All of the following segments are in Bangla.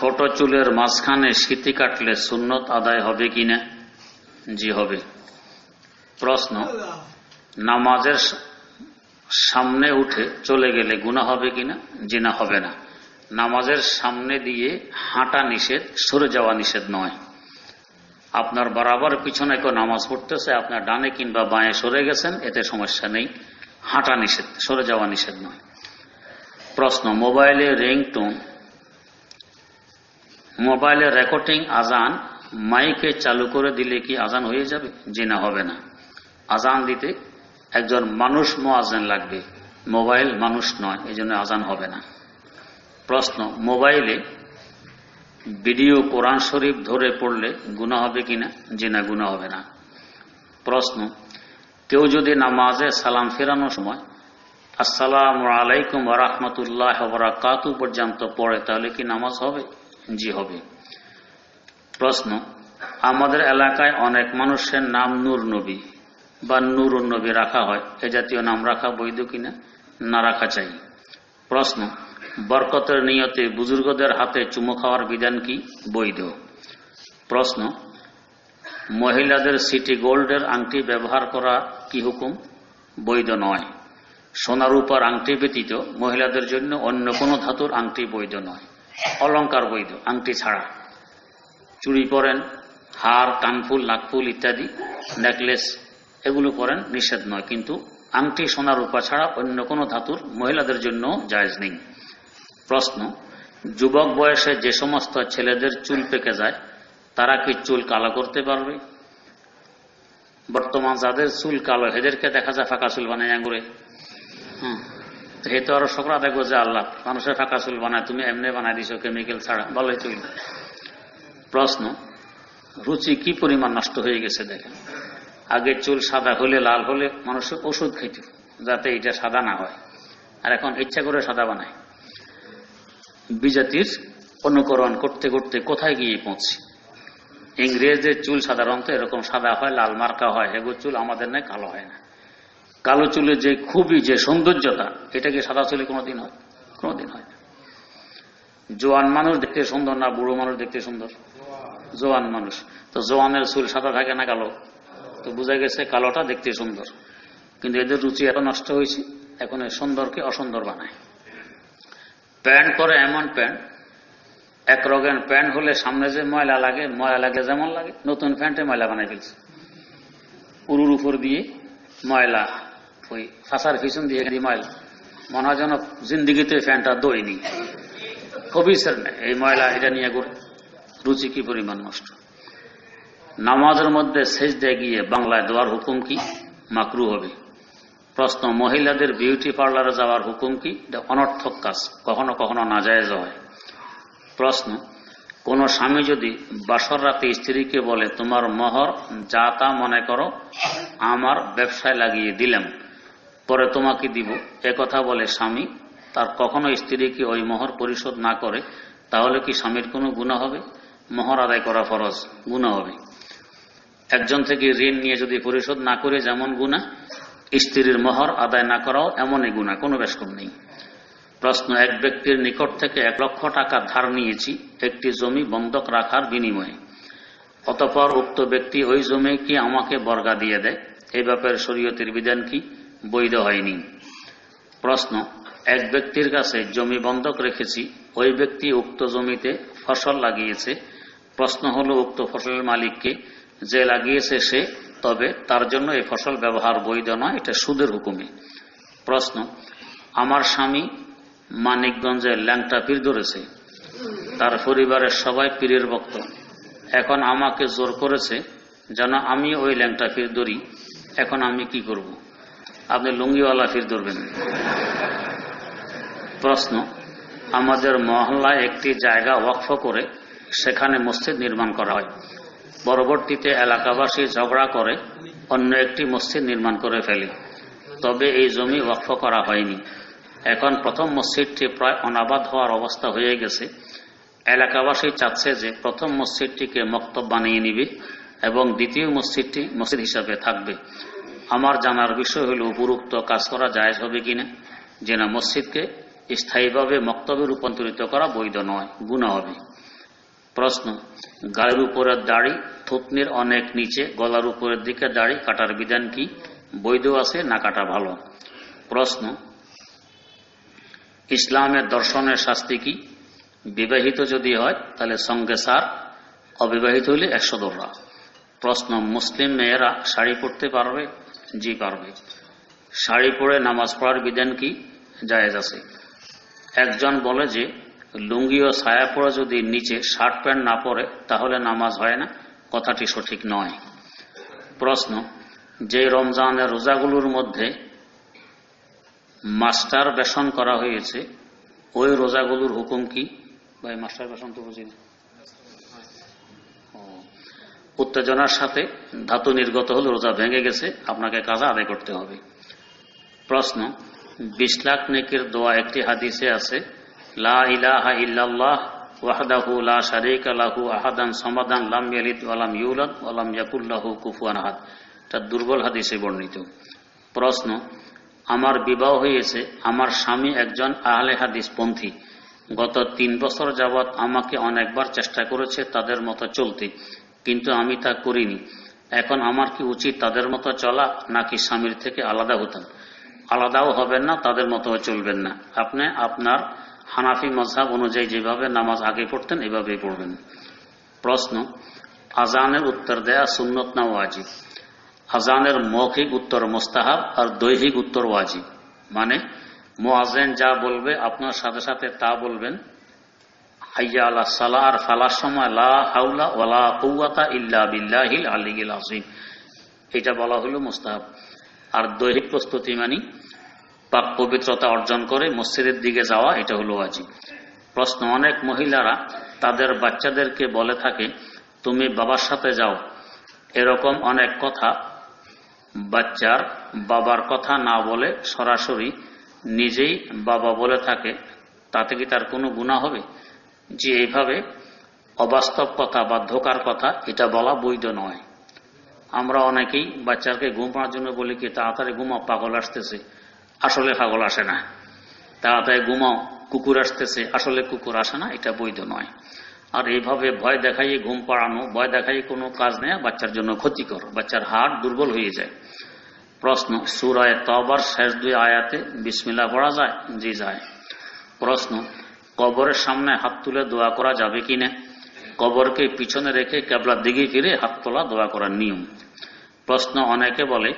ছোট চুলের মাঝখানে স্মৃতি কাটলে সুন্নত আদায় হবে কি না? জি, হবে। প্রশ্ন, নামাজের সামনে উঠে চলে গেলে গুণা হবে জি না? হবে না। নামাজের সামনে দিয়ে হাঁটা নিষেধ, সরে যাওয়া নিষেধ নয়। আপনার বরাবর পিছনে কেউ নামাজ পড়তেছে, আপনার ডানে কিংবা বাঁয়ে সরে গেছেন, এতে সমস্যা নেই। হাঁটা নিষেধ, সরে যাওয়া নিষেধ নয়। প্রশ্ন, মোবাইলে রিংটোন মোবাইলে রেকর্ডিং আজান মাইকে চালু করে দিলে কি আজান হয়ে যাবে? জি না, হবে না। আজান দিতে একজন মানুষ মোয়াজেন লাগবে। মোবাইল মানুষ নয় এই জন্য আজান হবে না। প্রশ্ন, মোবাইলে ভিডিও কোরআন শরীফ ধরে পড়লে গুণা হবে কিনা জি না গুণা হবে না। প্রশ্ন, কেউ যদি নামাজে সালাম ফেরানোর সময় আসসালাম আলাইকুম রহমতুল্লাহ বরাকাতু পর্যন্ত পড়ে, তাহলে কি নামাজ হবে? জি, হবে। প্রশ্ন, আমাদের এলাকায় অনেক মানুষের নাম নূর নবী বা নূর নবী রাখা হয়। এ জাতীয় নাম রাখা বৈধ কিনা? না রাখা চাই। প্রশ্ন, বরকতের নিয়তে বুজুর্গদের হাতে চুমো খাওয়ার বিধান কি? বৈধ। প্রশ্ন, মহিলাদের সিটি গোল্ডের আংটি ব্যবহার করা কি হুকুম? বৈধ নয়। সোনার উপর আংটি ব্যতীত মহিলাদের জন্য অন্য কোনো ধাতুর আংটি বৈধ নয়। অলঙ্কার বৈধ, আংটি ছাড়া। চুড়ি পরেন, হার, কানফুল, নাকফুল ইত্যাদি, নেকলেস, এগুলো পরেন, নিষেধ নয়। কিন্তু আংটি সোনার রূপা ছাড়া অন্য কোনো ধাতুর মহিলাদের জন্য জায়জ নেই। প্রশ্ন, যুবক বয়সে যে সমস্ত ছেলেদের চুল পেকে যায়, তারা কি চুল কালো করতে পারবে? বর্তমান যাদের চুল কালো এদেরকে দেখা যায় ফাঁকা চুল বানায় আঙুরে হ্যাঁ হে তো আরও সকরা দেখব যে আল্লাহ, মানুষের ফাঁকা চুল বানায়, তুমি এমনি বানাই দিছো কেমিক্যাল ছাড়া। ভালোই চুল। প্রশ্ন, রুচি কি পরিমাণ নষ্ট হয়ে গেছে দেখেন? আগে চুল সাদা হলে, লাল হলে মানুষের ওষুধ খাইত যাতে এটা সাদা না হয়। আর এখন ইচ্ছা করে সাদা বানায়। বিজাতির অনুকরণ করতে করতে কোথায় গিয়ে পৌঁছি? ইংরেজদের চুল সাধারণত এরকম সাদা হয়, লাল মার্কা হয় এগুলো চুল আমাদের নয় কালো হয় না। কালো চুলের যে খুবই যে সৌন্দর্যতা এটা কি সাদা চুলে কোনোদিন হয় কোনোদিন হয় না। জোয়ান মানুষ দেখতে সুন্দর না বুড়ো মানুষ দেখতে সুন্দর? জোয়ান মানুষ। তো জোয়ানের চুল সাদা থাকে না কালো? তো বোঝা গেছে কালোটা দেখতে সুন্দর। কিন্তু এদের রুচি এত নষ্ট হয়েছে, এখন সুন্দরকে অসুন্দর বানায়। প্যান্ট করে এমন প্যান্ট, এক রঙের প্যান্ট হলে সামনে যে ময়লা লাগে ময়লা লাগে যেমন লাগে, নতুন প্যান্টে ময়লা বানাই ফেলছে। উরুর উপর দিয়ে ময়লা ওই ফাঁসার পিছন দিয়ে ময়লা মনে হয় যেন জিন্দিগিতে প্যান্টটা দইনি হবিসের নেই, এই ময়লা এটা নিয়ে রুচি কি পরিমাণ নষ্ট। নামাজের মধ্যে শেষ দিয়ে গিয়ে বাংলায় দেওয়ার হুকুম কি? মাকরু হবে। প্রশ্ন, মহিলাদের বিউটি পার্লারে যাওয়ার হুকুম কি? অনর্থক কাজ, কখনো কখনো নাজায়জ হয়। প্রশ্ন, কোন স্বামী যদি বাসর রাতে স্ত্রীকে বলে, তোমার মহর যা তা মনে করো, আমার ব্যবসায় লাগিয়ে দিলাম। পরে তোমাকে দিব। এ কথা বলে স্বামী, তার কখনো স্ত্রী কি ওই মোহর পরিশোধ না করে, তাহলে কি স্বামীর কোনো গুণা হবে? মোহর আদায় করা ফরজ, গুণা হবে। একজন থেকে ঋণ নিয়ে যদি পরিশোধ না করে যেমন গুণা, স্ত্রীর মোহর আদায় না করাও এমনই গুণা, কোনো বেশকম নেই। প্রশ্ন, এক ব্যক্তির নিকট থেকে এক লক্ষ টাকা ধার নিয়েছি, একটি জমি বন্ধক রাখার বিনিময়ে। অতপর উক্ত ব্যক্তি ওই জমি কি আমাকে বর্গা দিয়ে দেয়? এই ব্যাপারে শরীয়তের বিধান কি? বৈধ হয়নি। প্রশ্ন, এক ব্যক্তির কাছে জমি বন্ধক রেখেছি, ওই ব্যক্তি উক্ত জমিতে ফসল লাগিয়েছে। প্রশ্ন হলো, উক্ত ফসলের মালিককে যে লাগিয়েছে সে, তবে তার জন্য এই ফসল ব্যবহার বৈধ নয়, এটা সুদের হুকুমে। প্রশ্ন, আমার স্বামী মানিকগঞ্জের ল্যাংটা পীর ধরেছে, তার পরিবারের সবাই পীরের ভক্ত। এখন আমাকে জোর করেছে যেন আমি ওই ল্যাংটা পীর ধরি, এখন আমি কি করব। আপনি লুঙ্গিওয়ালা ফির ধরবেন। প্রশ্ন, আমাদের মহল্লায় একটি জায়গা ওয়াকফ করে সেখানে মসজিদ নির্মাণ করা হয়। পরবর্তীতে এলাকাবাসী ঝগড়া করে অন্য একটি মসজিদ নির্মাণ করে ফেলে। তবে এই জমি ওয়াকফ করা হয়নি। এখন প্রথম মসজিদটি প্রায় অনাবাদ হওয়ার অবস্থা হয়ে গেছে। এলাকাবাসী চাচ্ছে যে প্রথম মসজিদটিকে মক্তব বানিয়ে নিবে এবং দ্বিতীয় মসজিদটি মসজিদ হিসাবে থাকবে। আমার জানার বিষয় হল, উপরুক্ত কাজ করা জায়জ হবে কিনা? যে না, মসজিদকে স্থায়ীভাবে মক্তবে রূপান্তরিত করা বৈধ নয় গুণা হবে। প্রশ্ন, গায়ের উপরের দাড়ি, থুতনির অনেক নিচে, গলার উপরের দিকে দাড়ি কাটার বিধান কি? বৈধ আছে না কাটা ভালো? প্রশ্ন, ইসলামের দর্শনের শাস্তি কি? বিবাহিত যদি হয়, তাহলে সঙ্গে সার, অবিবাহিত হলে একশো দোররা। প্রশ্ন, মুসলিম মেয়েরা শাড়ি পরতে পারবে? জি পারবে শাড়ি পরে নামাজ পড়ার বিধান কি? জায়েজ আছে। একজন বলে যে, লুঙ্গি ও ছায়া পরে যদি নিচে শার্ট প্যান্ট না পরে, তাহলে নামাজ হয় না। কথাটি সঠিক নয়। প্রশ্ন, যে রমজানের রোজাগুলোর মধ্যে মাস্টার বেশন করা হয়েছে, ওই রোজাগুলোর হুকুম কি? ভাই, মাস্টার বেশন তো বুঝি না উত্তেজনার সাথে ধাতু নির্গত হল, রোজা ভেঙে গেছে, আপনাকে কাজা আদায় করতে হবে। প্রশ্ন, বিশ লাখ নেকির দোয়া একটি হাদিসে আছে, লা ইলাহা ইল্লাল্লাহ ওয়াহদাহু লা শারীকা লাহু আহাদান সমাদান লাম ইয়ালিদ ওয়ালাম ইউলাদ ওয়ালাম ইয়াকুল্লাহু কুফুয়ান আহাদ। এটা দুর্বল হাদিসে বর্ণিত। প্রশ্ন, আমার বিবাহ হয়েছে, আমার স্বামী একজন আহলে হাদিস পন্থী। গত তিন বছর যাবৎ আমাকে অনেকবার চেষ্টা করেছে তাদের মতো চলতে। কিন্তু আমি তা করিনি। এখন আমার কি উচিত তাদের মতো চলা, নাকি স্বামীর থেকে আলাদা হতাম? আলাদাও হবেন না, তাদের মতো চলবেন না। আপনি আপনার হানাফি মজহাব অনুযায়ী যেভাবে নামাজ আগে পড়তেন, এভাবেই পড়বেন। প্রশ্ন, আজানের উত্তর দেয়া সুন্নত না ওয়াজিব? আজানের মৌখিক উত্তর মোস্তাহাব আর দৈহিক উত্তর ওয়াজিব। মানে মোয়াজেন যা বলবে, আপনার সাথে সাথে তা বলবেন। হাইয়া আল্লাহ সালা আর ফালার সময় লা হাউলা ওয়ালা কৌয়াতা ইল্লা বিল্লাহিল আলিগিল এটা বলা হলো মোস্তাহাব। আর দৈহিক প্রস্তুতি মানি পাক পবিত্রতা অর্জন করে মসজিদের দিকে যাওয়া, এটা হলো ওয়াজিব। প্রশ্ন, অনেক মহিলারা তাদের বাচ্চাদেরকে বলে থাকে, তুমি বাবার সাথে যাও। এরকম অনেক কথা বাচ্চার বাবার কথা না বলে সরাসরি নিজেই বাবা বলে থাকে, তাতে কি তার কোনো গুণা হবে? যে এইভাবে অবাস্তব কথা বা ধোকার কথা এটা বলা বৈধ নয়। আমরা অনেকেই বাচ্চাকে ঘুম পাড়ার জন্য বলি কি, তাড়াতাড়ি ঘুমাও, পাগল আসতেছে। আসলে পাগল আসে না। তাড়াতাড়ি ঘুমাও, কুকুর আসতেছে। আসলে কুকুর আসে না, এটা বৈধ নয়। আর এইভাবে ভয় দেখাইয়ে ঘুম পাড়ানো, ভয় দেখাইয়ে কোনো কাজ নেয় বাচ্চার জন্য ক্ষতিকর। বাচ্চার হাড় দুর্বল হয়ে যায়। প্রশ্ন, সুরায় তবার শেষ দুই আয়াতে বিসমিল্লা পড়া যায়? জি যায়। প্রশ্ন কবরের সামনে হাত তুলে দোয়া করা যাবে কি না কবরকে পিছনে রেখে কেবলার দিকে ফিরে হাত তোলা দোয়া করার নিয়ম। প্রশ্ন অনেকে বলে,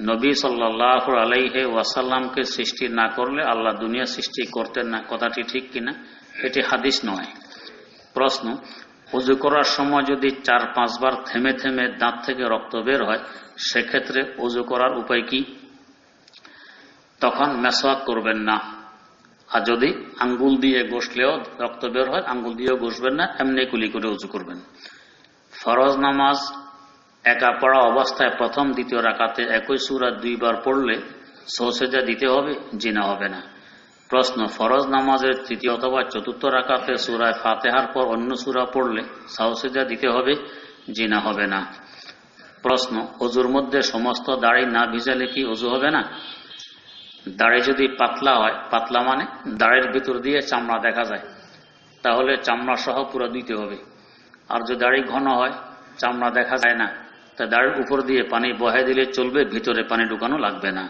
নবী সাল্লাহ আলাইহে ওয়াসাল্লামকে সৃষ্টি না করলে আল্লাহ দুনিয়া সৃষ্টি করতেন না, কথাটি ঠিক কিনা? এটি হাদিস নয়। প্রশ্ন, উজু করার সময় যদি চার পাঁচবার থেমে থেমে দাঁত থেকে রক্ত বের হয়, সেক্ষেত্রে উজু করার উপায় কি? তখন মেসওয়াক করবেন না। আর যদি আঙ্গুল দিয়ে ঘষলেও রক্ত বের হয়, আঙ্গুল দিয়েও ঘষবেন না, এমনি কুলি করে উজু করবেন। ফরজ নামাজ একা পড়া অবস্থায় প্রথম, দ্বিতীয় রাকাতে একই সুরা দুইবার পড়লে সৌসেজা দিতে হবে, জিনা হবে না। প্রশ্ন, ফরজ নামাজের তৃতীয় অথবা চতুর্থ রাকাতে সুরায় ফাতেহার পর অন্য সুরা পড়লে সাহসেজা দিতে হবে, জিনা হবে না। প্রশ্ন, অজুর মধ্যে সমস্ত দাড়ি না ভিজালে কি অজু হবে না? দাড়ি যদি পাতলা হয়, পাতলা মানে দাড়ির ভিতর দিয়ে চামড়া দেখা যায়। তাহলে চামড়া সহ পুরো দিতে হবে। আর যদি দাড়ি ঘন হয়, চামড়া দেখা যায় না, তা দাড়ির উপর দিয়ে পানি বহে দিলে চলবে, ভিতরে পানি ঢুকানো লাগবে না।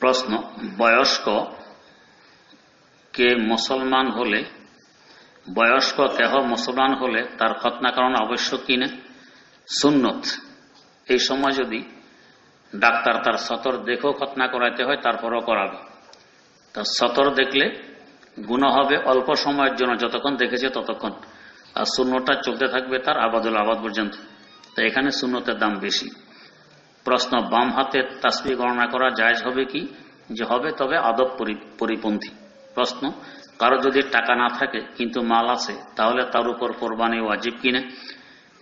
প্রশ্ন, বয়স্ক কে মুসলমান হলে, বয়স্ক কেহ মুসলমান হলে তার খতনা করানো আবশ্যক কিনা সুন্নত। এই সময় যদি ডাক্তার তার সতর দেখেও খতনা করাইতে হয়, তারপরও করাবে। তার সতর দেখলে গুণ হবে অল্প সময়ের জন্য, যতক্ষণ দেখেছে ততক্ষণ। আর শূন্যটা চলতে থাকবে তার আবাদুল আবাদ পর্যন্ত। তো এখানে শূন্যতের দাম বেশি। প্রশ্ন, বাম হাতে তাসবি গণনা করা জায়জ হবে কি? যে হবে, তবে আদব পরিপন্থী। প্রশ্ন, কারও যদি টাকা না থাকে, কিন্তু মাল আছে, তাহলে তার উপর কোরবানি ওয়াজিব কিনা?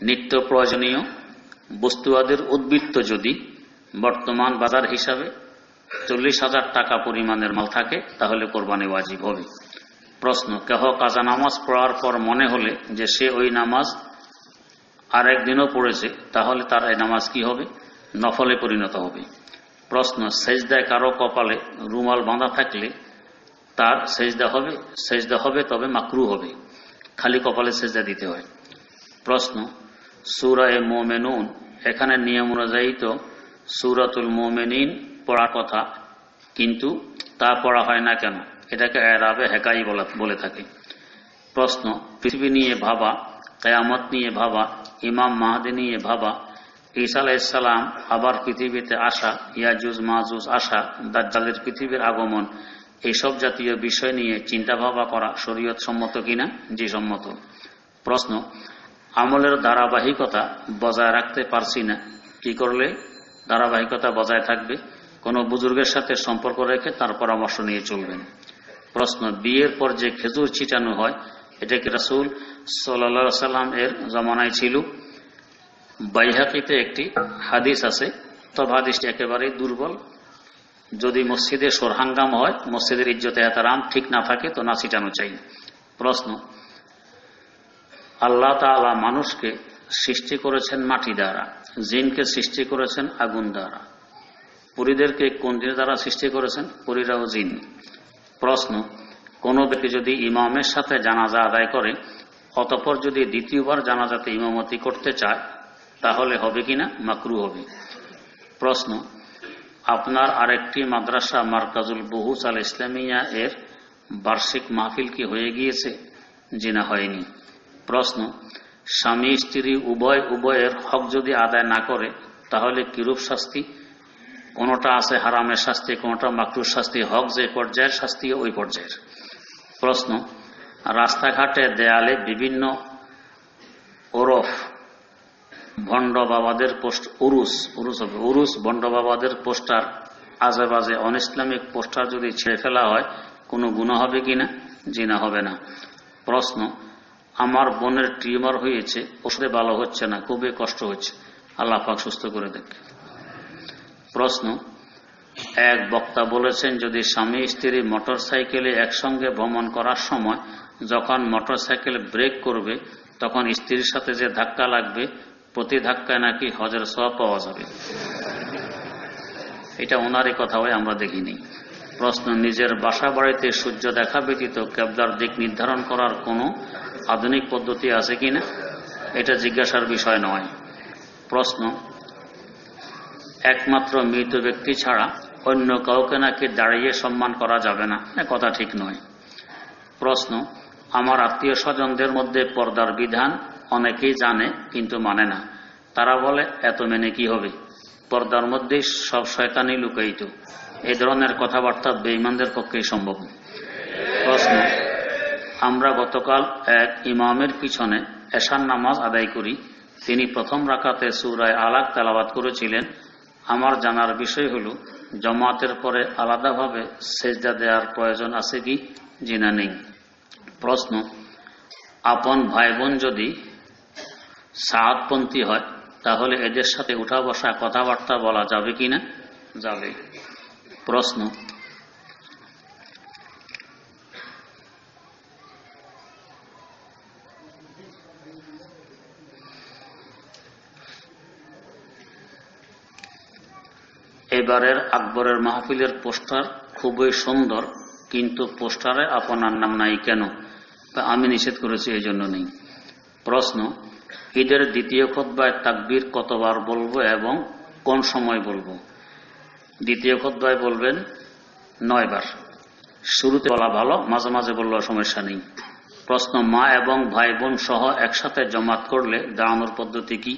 নিত্য প্রয়োজনীয় বস্তুয়াদের উদ্বৃত্ত যদি বর্তমান বাজার হিসাবে চল্লিশ হাজার টাকা পরিমাণের মাল থাকে, তাহলে কোরবানি ওয়াজিব হবে। প্রশ্ন, কেহ কাজা নামাজ পড়ার পর মনে হলে যে সে ওই নামাজ আর একদিনও পড়েছে, তাহলে তার এই নামাজ কি হবে? নফলে পরিণত হবে। প্রশ্ন, সেজদায় কারও কপালে রুমাল বাঁধা থাকলে তার সেজদা হবে? সেজদা হবে, তবে মাকরু হবে। খালি কপালে সেজদা দিতে হয়। প্রশ্ন সুরা এ মোমেনুন। এখানে নিয়ম অনুযায়ী তো সুরাতুল মোমেনিন পড়ার কথা, কিন্তু তা পড়া হয় না কেন? এটাকে এরাবে হেকাই বলা থাকে। প্রশ্ন, পৃথিবী নিয়ে ভাবা, কেয়ামত নিয়ে ভাবা, ইমাম মাহাদি নিয়ে ভাবা, ঈসা আবার পৃথিবীতে আসা, ইয়াজুজ মাহুজ আসা, দাজ্জালের পৃথিবীর আগমন এইসব জাতীয় বিষয় নিয়ে চিন্তা ভাবা করা শরীয়ত সম্মত কিনা? জি, সম্মত। প্রশ্ন আমলের ধারাবাহিকতা বজায় রাখতে পারছি না। কি করলে? ধারাবাহিকতা বজায় থাকবে। কোনো বুজুর্গের সাথে সম্পর্ক রেখে তার পরামর্শ নিয়ে চলবেন। প্রশ্ন, বিয়ের পর যে খেজুর ছিটানো হয়, এটা কি রাসুল সাল্লা সাল্লাম এর জমানায় ছিল? বাইহাকিতে একটি হাদিস আছে, তবে হাদিসটি একেবারেই দুর্বল। যদি মসজিদে সোরহাঙ্গাম হয়, মসজিদের ইজ্জতে এত রাম ঠিক না থাকে, তো না ছিটানো চাই। প্রশ্ন আল্লাহ তালা মানুষকে সৃষ্টি করেছেন মাটি দ্বারা, জিনকে সৃষ্টি করেছেন আগুন দ্বারা। পুরীদেরকে কোন জিনিস দ্বারা সৃষ্টি করেছেন? পুরীরাও জিন। প্রশ্ন, কোনো ব্যক্তি যদি ইমামের সাথে জানাজা আদায় করে, অতপর যদি দ্বিতীয়বার জানাজাতে ইমামতি করতে চায়, তাহলে হবে কিনা? মাকরু হবে। প্রশ্ন, আপনার আরেকটি মাদ্রাসা মার্কাজুল বহুস আল ইসলামিয়া এর বার্ষিক মাহফিল কি হয়ে গিয়েছে? জিনা হয়নি। প্রশ্ন, স্বামী স্ত্রী উভয় উভয়ের হক যদি আদায় না করে, তাহলে কিরূপ শাস্তি? কোনোটা আছে হারামের শাস্তি, কোনোটা মাকরুর শাস্তি, হক যে পর্যায়ের শাস্তি, ওই পর্যায়ের। প্রশ্ন, রাস্তাঘাটে দেয়ালে বিভিন্ন ওরফ ভণ্ড বাবাদের পোস্ট, উরুস উরুস হবে, উরুস ভণ্ড বাবাদের পোস্টার আজে বাজে অন ইসলামিক পোস্টার যদি ছেড়ে ফেলা হয়, কোনো গুণা হবে কিনা জিনা হবে না। প্রশ্ন আমার বোনের টিউমার হয়েছে, ওষুধে ভালো হচ্ছে না, খুবই কষ্ট হচ্ছে। আল্লাহ পাক সুস্থ করে দেখ। প্রশ্ন, এক বক্তা বলেছেন, যদি স্বামী স্ত্রী মোটর সাইকেলে একসঙ্গে ভ্রমণ করার সময় যখন মোটর সাইকেল ব্রেক করবে, তখন স্ত্রীর সাথে যে ধাক্কা লাগবে, প্রতি ধাক্কায় নাকি হজের সব পাওয়া যাবে। এটা ওনারই কথা হয় আমরা দেখিনি। প্রশ্ন, নিজের বাসা বাড়িতে সূর্য দেখা ব্যতীত ক্যাবলার দিক নির্ধারণ করার কোনো আধুনিক পদ্ধতি আছে কিনা, এটা জিজ্ঞাসার বিষয় নয়। প্রশ্ন, একমাত্র মৃত ব্যক্তি ছাড়া অন্য কাউকে নাকি দাঁড়িয়ে সম্মান করা যাবে না? কথা ঠিক নয়। প্রশ্ন, আমার আত্মীয় স্বজনদের মধ্যে পর্দার বিধান অনেকেই জানে কিন্তু মানে না। তারা বলে, এত মেনে কি হবে? পর্দার মধ্যে সব শয়তানি লুকাইত এই ধরনের কথাবার্তা বেইমানদের পক্ষেই সম্ভব। আমরা গতকাল এক ইমামের পিছনে এশান নামাজ আদায় করি। তিনি প্রথম রাকাতে সুরায় আলাক তেলাবাদ করেছিলেন। আমার জানার বিষয় হল, জমাতের পরে আলাদাভাবে সেজদা দেওয়ার প্রয়োজন আছে কি জিনা নেই। প্রশ্ন, আপন ভাই বোন যদি সাতপন্থী হয়, তাহলে এদের সাথে উঠা বসা কথাবার্তা বলা যাবে কি না? যাবে। প্রশ্ন এবারের আকবরের মাহফিলের পোস্টার খুবই সুন্দর, কিন্তু পোস্টারে আপনার নাম নাই কেন? তা আমি নিষেধ করেছি, এই জন্য নেই। প্রশ্ন, ঈদের দ্বিতীয় খোদ্ায় তাকবীর কতবার বলব এবং কোন সময় বলব? দ্বিতীয় খোদ্ায় বলবেন নয়বার শুরুতে বলা ভালো, মাঝে মাঝে বললেও সমস্যা নেই। প্রশ্ন, মা এবং ভাই বোন সহ একসাথে জমাত করলে দাঁড়ানোর পদ্ধতি কি?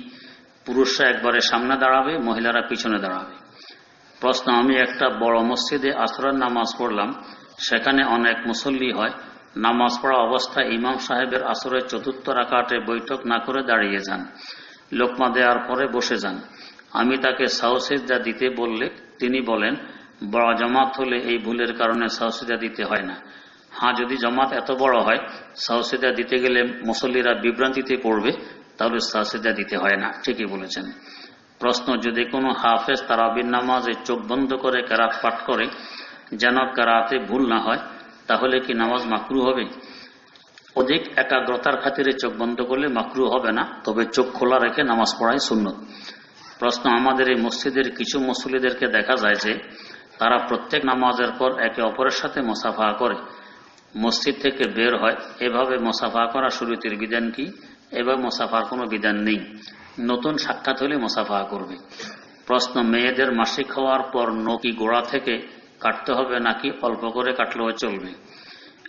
পুরুষরা একবারে সামনে দাঁড়াবে, মহিলারা পিছনে দাঁড়াবে? প্রশ্ন, আমি একটা বড় মসজিদে আসরের নামাজ পড়লাম, সেখানে অনেক মুসল্লি হয়। নামাজ পড়া অবস্থায় ইমাম সাহেবের আসরের চতুর্থ রাকাটে বৈঠক না করে দাঁড়িয়ে যান। লোকমা দেওয়ার পরে বসে যান। আমি তাকে সাহসিদা দিতে বললে, তিনি বলেন, বড় জমাত হলে এই ভুলের কারণে সাহসিদা দিতে হয় না। হ্যাঁ যদি জমাত এত বড় হয় সাহসিদা দিতে গেলে মুসল্লিরা বিভ্রান্তিতে পড়বে, তাহলে সাহসিদা দিতে হয় না। ঠিকই বলেছেন। প্রশ্ন, যদি কোনো হাফেজ তারাবির নামাজে চোখ বন্ধ করে কেরাত পাঠ করে, যেন কেরাতে ভুল না হয়, তাহলে কি নামাজ মাকরু হবে? অধিক একাগ্রতার খাতিরে চোখ বন্ধ করলে মাকরু হবে না, তবে চোখ খোলা রেখে নামাজ পড়াই শূন্য প্রশ্ন, আমাদের এই মসজিদের কিছু মুসলিদেরকে দেখা যায় যে, তারা প্রত্যেক নামাজের পর একে অপরের সাথে মোসাফা করে। মসজিদ থেকে বের হয়, এভাবে মোসাফা করা শুরুতির বিধান কি? এবার মোসাফার কোনো বিধান নেই। নতুন সাক্ষাৎ হলে মোসাফা করবে। প্রশ্ন, মেয়েদের মাসিক হওয়ার পর নকি গোড়া থেকে কাটতে হবে নাকি অল্প করে কাটলেও চলবে?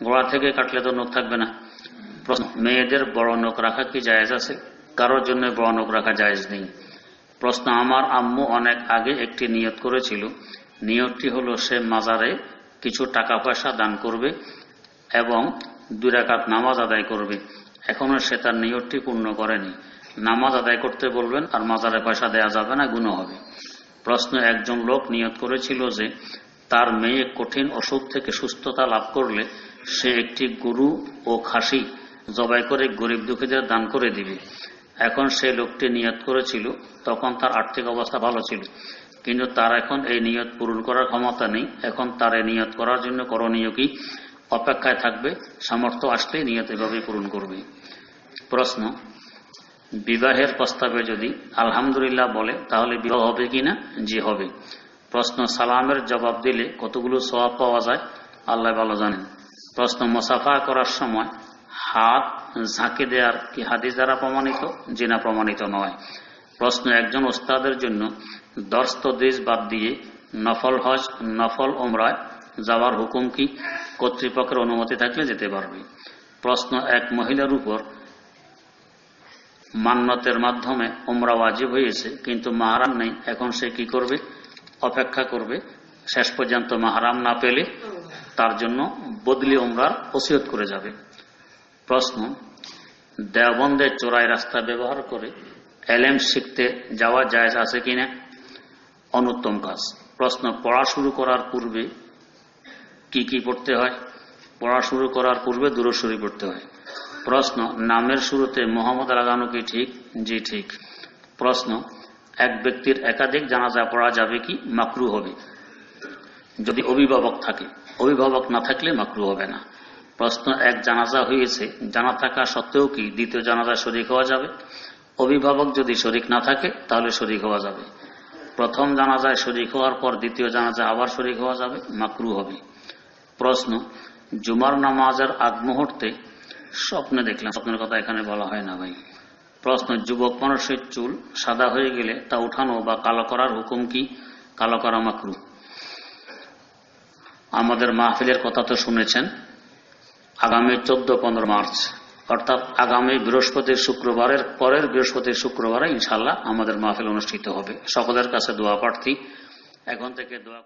গোড়া থেকে কাটলে তো নখ থাকবে না। প্রশ্ন, মেয়েদের বড় নখ রাখা কি জায়েজ আছে? কারোর জন্য বড় নখ রাখা জায়েজ নেই। প্রশ্ন, আমার আম্মু অনেক আগে একটি নিয়ত করেছিল। নিয়তটি হলো, সে মাজারে কিছু টাকা পয়সা দান করবে এবং দুই রাকাত নামাজ আদায় করবে। এখনও সে তার নিয়তটি পূর্ণ করেনি। নামাজ আদায় করতে বলবেন আর মাজারে পয়সা দেয়া যাবে না গুণ হবে। প্রশ্ন, একজন লোক নিয়ত করেছিল যে তার মেয়ে কঠিন অসুখ থেকে সুস্থতা লাভ করলে সে একটি গরু ও খাসি জবাই করে গরিব দুঃখীদের দান করে দিবে। এখন সে লোকটি নিয়ত করেছিল, তখন তার আর্থিক অবস্থা ভালো ছিল, কিন্তু তার এখন এই নিয়ত পূরণ করার ক্ষমতা নেই। এখন তার এই নিয়ত করার জন্য করণীয় কি? অপেক্ষায় থাকবে, সামর্থ্য আসলে নিয়ত এভাবেই পূরণ করবে। প্রশ্ন বিবাহের প্রস্তাবে যদি আলহামদুলিল্লাহ বলে, তাহলে বিবাহ হবে কি না জি, হবে। প্রশ্ন, সালামের জবাব দিলে কতগুলো সওয়াব পাওয়া যায়? আল্লাহ ভালো জানেন। প্রশ্ন, মোসাফা করার সময় হাত ঝাঁকে দেওয়ার কি হাদিস দ্বারা প্রমাণিত? জিনা প্রমাণিত নয়। প্রশ্ন, একজন ওস্তাদের জন্য দশ তদ্রিস বাদ দিয়ে নফল হজ, নফল ওমরায় যাওয়ার হুকুম কি? কর্তৃপক্ষের অনুমতি থাকলে যেতে পারবে। প্রশ্ন, এক মহিলার উপর মান্যতের মাধ্যমে ওমরা ওয়াজিব হয়েছে কিন্তু মাহারাম নেই। এখন সে কি করবে? অপেক্ষা করবে। শেষ পর্যন্ত মাহারাম না পেলে তার জন্য বদলি ওমরার ওসিয়ত করে যাবে। প্রশ্ন, দেওবন্দের চোরাই রাস্তা ব্যবহার করে এলএম শিখতে যাওয়া জায়জ আছে কিনা? অনুত্তম কাজ। প্রশ্ন, পড়া শুরু করার পূর্বে কি কি পড়তে হয়? পড়া শুরু করার পূর্বে দূরস্বরী পড়তে হয়। প্রশ্ন, নামের শুরুতে মোহাম্মদ লাগানো কি ঠিক? জি, ঠিক। প্রশ্ন, এক ব্যক্তির একাধিক জানাজা পড়া যাবে কি? মাকরু হবে। যদি অভিভাবক থাকে। অভিভাবক না থাকলে মাকরু হবে না। প্রশ্ন, এক জানাজা হয়েছে, জানা থাকা সত্ত্বেও কি দ্বিতীয় জানাজা শরিক হওয়া যাবে? অভিভাবক যদি শরিক না থাকে, তাহলে শরিক হওয়া যাবে। প্রথম জানাজায় শরিক হওয়ার পর দ্বিতীয় জানাজা আবার শরিক হওয়া যাবে, মাকরু হবে। প্রশ্ন, জুমার নামাজের আগ মুহূর্তে স্বপ্নে দেখলাম, স্বপ্নের কথা এখানে বলা হয় না ভাই। প্রশ্ন, যুবক মানুষের চুল সাদা হয়ে গেলে তা উঠানো বা কালো করার হুকুম কি? কালো করা মাকরু। আমাদের মাহফিলের কথা তো শুনেছেন, আগামী চোদ্দ, পনেরো মার্চ। অর্থাৎ আগামী বৃহস্পতির শুক্রবারের পরের বৃহস্পতির শুক্রবারে ইনশাল্লাহ আমাদের মাহফিল অনুষ্ঠিত হবে। সকলের কাছে দোয়া প্রার্থী। এখন থেকে দোয়া